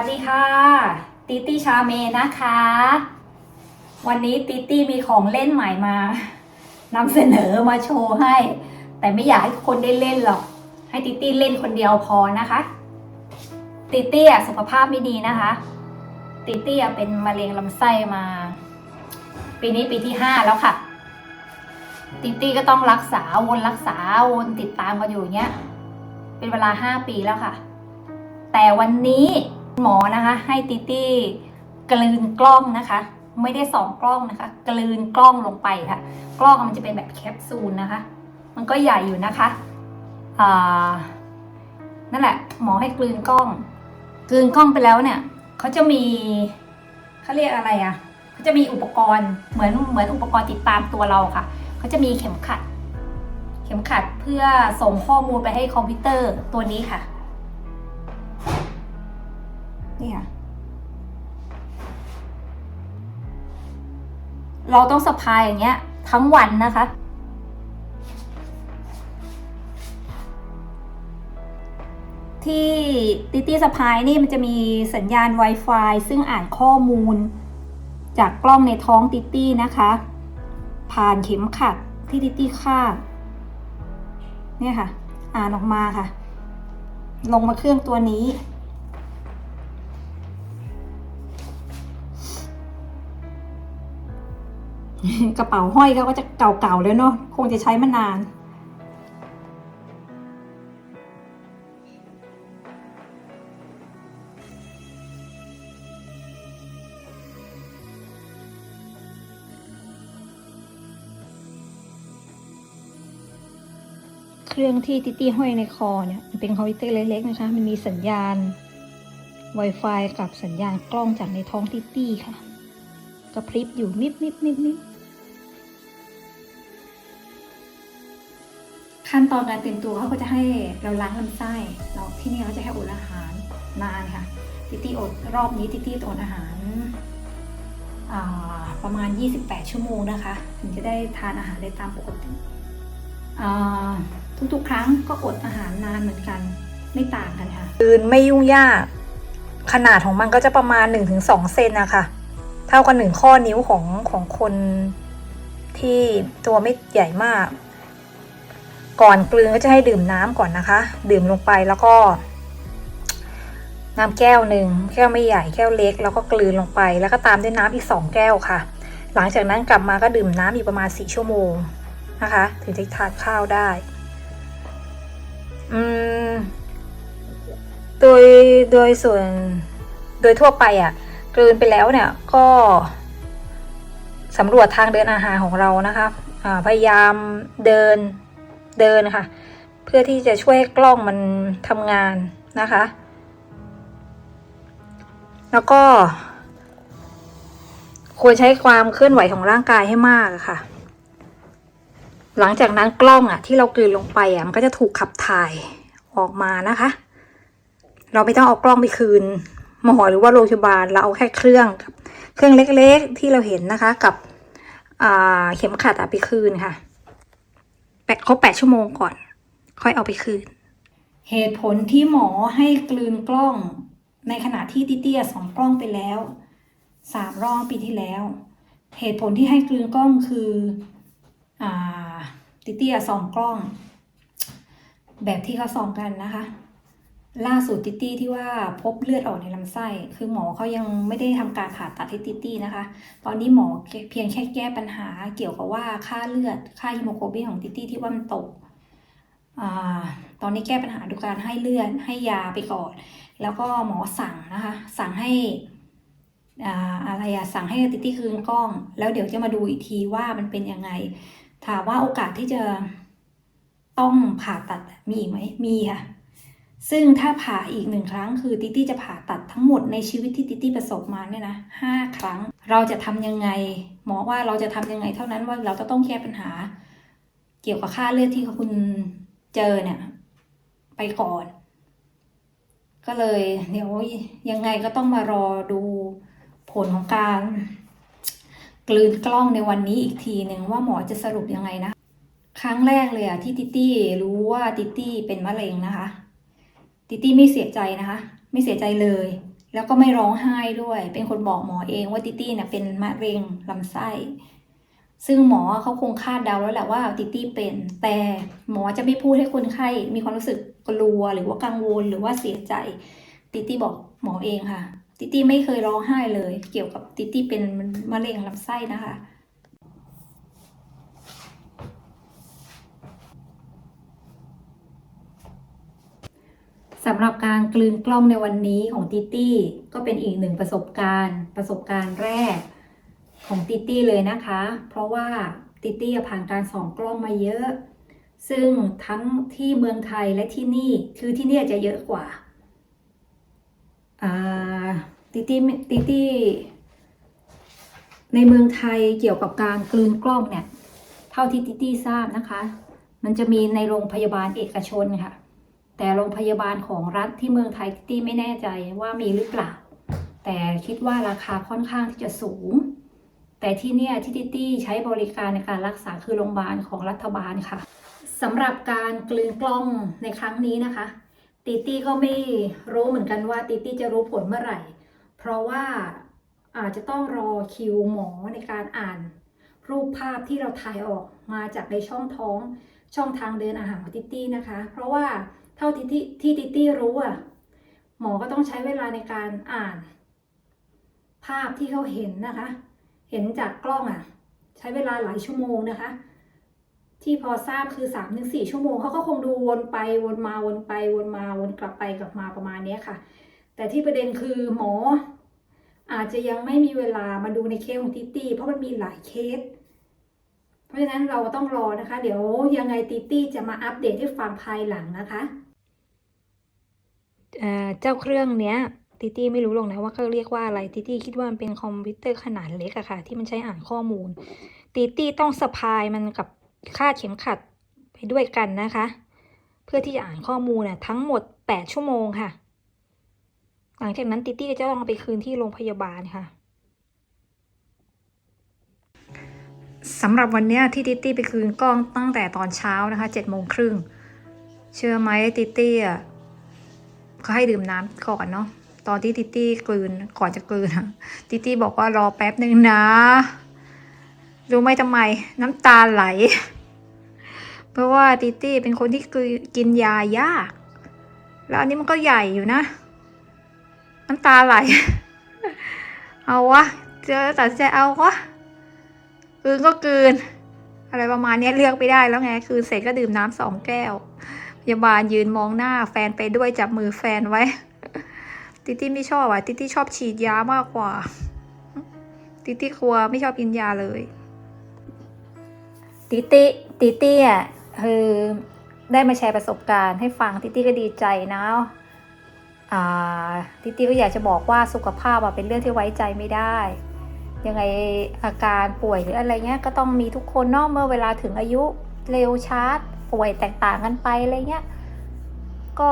วัสดีค่ะ ติตี้ชาเมนะคะ วันนี้ติตี้มีของเล่นใหม่มานำเสนอมาโชว์ให้ แต่ไม่อยากให้ทุกคนได้เล่นหรอก ให้ติตี้เล่นคนเดียวพอนะคะ ติตี้อะสุขภาพไม่ดีนะคะ ติตี้อะเป็นมะเร็งลำไส้มา ปีนี้ปีที่ห้าแล้วค่ะ ติตี้ก็ต้องรักษาวนรักษาวนติดตามกันอยู่เงี้ย เป็นเวลาห้าปีแล้วค่ะแต่วันนี้ หมอนะคะ ให้ติตี้กลืนกล้องนะคะ ไม่ได้ส่องกล้องนะคะ กลืนกล้องลงไปค่ะ กล้องมันจะเป็นแบบแคปซูลนะคะ มันก็ใหญ่อยู่นะคะนั่นแหละ หมอให้กลืนกล้อง กลืนกล้องไปแล้วเนี่ยเขาจะมีเขาเรียกอะไรอะ่ะเขาจะมีอุปกรณ์เหมือนเหมือนอุปกรณ์ติดตามตัวเราค่ะเขาจะมีเข็มขัด เข็มขัดเพื่อส่งข้อมูลไปให้คอมพิวเตอร์ตัวนี้ค่ะ เราต้องสะพายอย่างเงี้ย ทั้งวันนะคะ ที่ติตี้สะพายนี่มันจะมีสัญญาณ Wi-Fi ซึ่งอ่านข้อมูล จากกล้องในท้องติตี้นะคะ ผ่านเข็มขัดที่ติตี้คาดเนี่ยค่ะ อ่านออกมาค่ะ ลงมาเครื่องตัวนี้ กระเป๋าห้อยเขาก็จะเก่าๆแล้วเนาะคงจะใช้มานาน เครื่องที่ติตี้ห้อยในคอเนี่ยมันเป็นคอมพิวเตอร์เล็กๆนะคะ มันมีสัญญาณ Wi-Fi กับสัญญาณกล้องจากในท้องติตี้ค่ะ กระพริบอยู่นิดนิดนิดนิด ขั้นตอนการเตรียมตัวเขาก็จะให้เราล้างลำไส้เราที่นี่เขาจะให้อดอาหารนานค่ะติตี้อดรอบนี้ติตี้อดอาหารประมาณ 28 ชั่วโมงนะคะ ถึงจะได้ทานอาหารได้ตามปกติทุกๆ ครั้งก็อดอาหารนานเหมือนกันไม่ต่างกันค่ะคืนไม่ยุ่งยาก ขนาดของมันก็จะประมาณ 1-2 เซนนะคะเท่ากับหนึ่งข้อนิ้วของของคนที่ตัวไม่ใหญ่มาก ก่อนกลืนก็จะให้ดื่มน้ำก่อนนะคะ ดื่มลงไปแล้วก็น้ำแก้วหนึ่งแก้วไม่ใหญ่แก้วเล็ก แล้วก็กลืนลงไป แล้วก็ตามด้วยน้ำอีกสองแก้วค่ะ หลังจากนั้นกลับมาก็ดื่มน้ำอีกประมาณสี่ชั่วโมงนะคะ ถึงจะทานข้าวได้ อืม โดยโดยส่วนโดยทั่วไปอะ่ะกลืนไปแล้วเนี่ยก็สำรวจทางเดินอาหารของเรานะคะอ่าพยายามเดิน เดินนะคะเพื่อที่จะช่วยให้กล้องมันทำงานนะคะ แล้วก็ ควรใช้ความเคลื่อนไหวของร่างกายให้มากค่ะ หลังจากนั้นกล้องอะ ที่เรากลืนลงไปอะมันก็จะถูกขับถ่ายออกมานะคะ เราไม่ต้องเอากล้องไปคืนหมอหรือว่าโรงพยาบาลเราเอาแค่เครื่องกับเครื่องเล็กๆที่เราเห็นนะคะ กับเข็มขัดอะไปคืนค่ะ แปะครบแปดชั่วโมงก่อน ค่อยเอาไปคืน เหตุผลที่หมอให้กลืนกล้อง ในขณะที่ติเตี้ยสองกล้องไปแล้วสามรอบปีที่แล้ว เหตุผลที่ให้กลืนกล้องคืออ่าติเตี้ยสองกล้อง แบบที่เขาส่องกันนะคะ ล่าสุดติตี้ที่ว่าพบเลือดออกในลำไส้ คือหมอเขายังไม่ได้ทำการผ่าตัดให้ติตี้นะคะ ตอนนี้หมอเพียงแค่แก้ปัญหาเกี่ยวกับว่าค่าเลือด ค่าฮิโมโกลบินของติตี้ที่ว่ามันตกอตอนนี้แก้ปัญหาด้วยการให้เลือดให้ยาไปก่อน แล้วก็หมอสั่งนะคะ สั่งให้ออะไรอะสั่งให้ติตี้คืนกล้อง แล้วเดี๋ยวจะมาดูอีกทีว่ามันเป็นยังไง ถามว่าโอกาสที่จะต้องผ่าตัดมีไหมมีค่ะ ซึ่งถ้าผ่าอีกหนึ่งครั้งคือติตี้จะผ่าตัดทั้งหมดในชีวิตที่ติตี้ประสบมาเนี่ยนะห้าครั้ง เราจะทำยังไง หมอว่าเราจะทำยังไงเท่านั้นว่าเราจะต้องแก้ปัญหา เกี่ยวกับค่าเลือดที่คุณเจอเนี่ย ไปก่อน ก็เลยเดี๋ยวยังไงก็ต้องมารอดูผลของการกลืนกล้องในวันนี้อีกทีหนึ่งว่าหมอจะสรุปยังไงนะ ครั้งแรกเลยอะที่ติตี้รู้ว่าติตี้เป็นมะเร็งนะคะ ติตี้ไม่เสียใจนะคะ ไม่เสียใจเลย แล้วก็ไม่ร้องไห้ด้วย เป็นคนบอกหมอเองว่าติตี้เนี่ยเป็นมะเร็งลำไส้ ซึ่งหมอเขาคงคาดเดาแล้วแหละว่าติตี้เป็น แต่หมอจะไม่พูดให้คนไข้มีความรู้สึกกลัวหรือว่ากังวลหรือว่าเสียใจ ติตี้บอกหมอเองค่ะ ติตี้ไม่เคยร้องไห้เลย เกี่ยวกับติตี้เป็นมะเร็งลำไส้นะคะ สำหรับการกลืนกล้องในวันนี้ของติตี้ก็เป็นอีกหนึ่งประสบการณ์ ประสบการณ์แรกของติตี้เลยนะคะ เพราะว่าติตี้ผ่านการส่องกล้องมาเยอะ ซึ่งทั้งที่เมืองไทยและที่นี่คือที่นี่จะเยอะกว่าอ่าติตี้ติตี้ในเมืองไทยเกี่ยวกับการกลืนกล้องเนี่ย เท่าที่ติตี้ทราบนะคะ มันจะมีในโรงพยาบาลเอกชนค่ะ แต่โรงพยาบาลของรัฐที่เมืองไทยติตี้ไม่แน่ใจว่ามีหรือเปล่า แต่คิดว่าราคาค่อนข้างที่จะสูง แต่ที่เนี่ยที่ติตี้ใช้บริการในการรักษาคือโรงพยาบาลของรัฐบาลค่ะสำหรับการกลืนกล้องในครั้งนี้นะคะ ติตี้ก็ไม่รู้เหมือนกันว่าติตี้จะรู้ผลเมื่อไหร่ เพราะว่าอาจจะต้องรอคิวหมอในการอ่าน รูปภาพที่เราถ่ายออกมาจากในช่องท้องช่องทางเดินอาหารของติตี้นะคะ เพราะว่า เท่าที่ที่ที่ติตี้รู้อะหมอก็ต้องใช้เวลาในการอ่าน ภาพที่เขาเห็นนะคะ เห็นจากกล้องอะ ใช้เวลาหลายชั่วโมงนะคะ ที่พอทราบคือ3าถึงสชั่วโมงเขาก็คงดูวนไปวนมาวนไปวนมาวนกลับไปกลับมาประมาณนี้ค่ะ แต่ที่ประเด็นคือหมอ อาจจะยังไม่มีเวลามาดูในเคสของติตี้เพราะมันมีหลายเคสเพราะฉะนั้นเราต้องรอนะคะ เดี๋ยวยังไงติตี้จะมาอัปเดตให้ฟังภายหลังนะคะ เจ้าเครื่องเนี้ยติตี้ไม่รู้หรอกนะว่าเขาเรียกว่าอะไรติตี้คิดว่ามันเป็นคอมพิวเตอร์ขนาดเล็กอะค่ะ ที่มันใช้อ่านข้อมูลติตี้ต้องสะพายมันกับคาดเข็มขัดไปด้วยกันนะคะ เพื่อที่จะอ่านข้อมูลน่ะทั้งหมด 8 ชั่วโมงค่ะ หลังจากนั้นติตี้ก็จะต้องไปคืนที่โรงพยาบาลค่ะสำหรับวันนี้ที่ติตี้ไปคืนกล้องตั้งแต่ตอนเช้านะคะ7โมงครึ่งเชื่อไหมติตี้อะ เขาให้ดื่มน้ำก่อนเนาะตอนที่ติตี้กลืนก่อนจะกลืนอะติตี้บอกว่ารอแป๊บหนึ่งนะรู้ไหมทำไม น้ำตาไหล เพราะว่าติตี้เป็นคนที่กินยายาก แล้วอันนี้มันก็ใหญ่อยู่นะ น้ำตาไหล เอาวะเจอตัดใจเอาวะกลืนก็กลืน อะไรประมาณนี้เลือกไปได้แล้วไง คืนเสร็จก็ดื่มน้ำสองแก้ว ยาบาลยืนมองหน้าแฟนไปด้วยจับมือแฟนไว้ ติตี้ไม่ชอบอะ ติตี้ชอบฉีดยามากกว่า ติตี้กลัวไม่ชอบกินยาเลย ติตี้ติตี้อะคือได้มาแชร์ประสบการณ์ให้ฟังติตี้ก็ดีใจนะอ่าติตี้ก็อยากจะบอกว่าสุขภาพอะเป็นเรื่องที่ไว้ใจไม่ได้ ยังไงอาการป่วยหรืออะไรเงี้ยก็ต้องมีทุกคนนอกเมื่อเวลาถึงอายุเร็วช้า ป่วยแตกต่างกันไปอะไรเงี้ยก็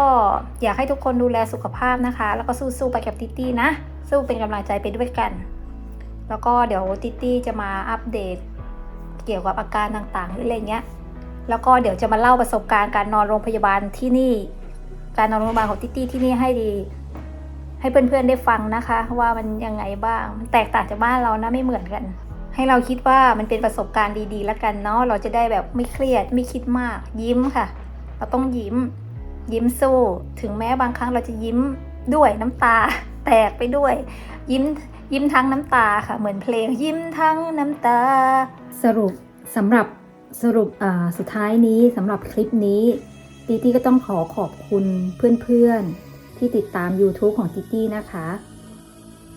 อยากให้ทุกคนดูแลสุขภาพนะคะ แล้วก็สู้ๆไปกับติตี้นะ สู้เป็นกำลังใจไปด้วยกัน แล้วก็เดี๋ยวติตี้จะมาอัปเดต เกี่ยวกับอาการต่างๆหรืออะไรเงี้ยแล้วก็เดี๋ยวจะมาเล่าประสบการณ์การนอนโรงพยาบาลที่นี่ การนอนโรงพยาบาลของติตี้ที่นี่ให้ดี ให้เพื่อนๆได้ฟังนะคะ ว่ามันยังไงบ้างมันแตกต่างจากบ้านเรานะไม่เหมือนกัน ให้เราคิดว่ามันเป็นประสบการณ์ดีๆ แล้วกันเนาะเราจะได้แบบไม่เครียดไม่คิดมาก ยิ้มค่ะ เราต้องยิ้ม ยิ้มสู้ ถึงแม้บางครั้งเราจะยิ้มด้วยน้ำตา แตกไปด้วย ยิ้มยิ้มทั้งน้ำตาค่ะ เหมือนเพลงยิ้มทั้งน้ำตา สรุปสำหรับสรุปอ่าสุดท้ายนี้สำหรับคลิปนี้ติตี้ก็ต้องขอขอบคุณเพื่อนๆ ที่ติดตาม YouTube ของติตี้นะคะ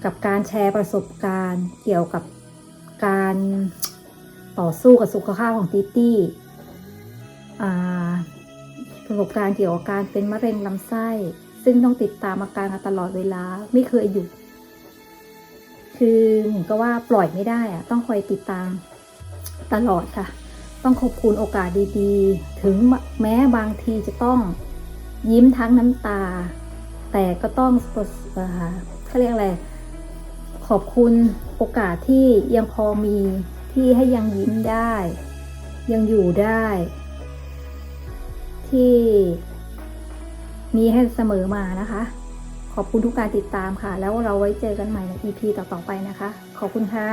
กับการแชร์ประสบการณ์เกี่ยวกับ การต่อสู้กับสุขภาพของติตี้ประสบการณ์เกี่ยวกับการเป็นมะเร็งลำไส้ ซึ่งต้องติดตามอาการตลอดเวลาไม่เคยหยุด คือเหมือนกับว่าปล่อยไม่ได้อะต้องคอยติดตามตลอดค่ะ ต้องขอบคุณโอกาสดีๆ ถึงแม้บางทีจะต้องยิ้มทั้งน้ำตา แต่ก็ต้องเอ่อเขาเรียกอะไร ขอบคุณโอกาสที่ยังพอมีที่ให้ยังยิ้มได้ ยังอยู่ได้ ที่มีให้เสมอมานะคะ ขอบคุณทุกการติดตามค่ะ แล้วเราไว้เจอกันใหม่ใน EP ต่อๆไปนะคะ ขอบคุณค่ะ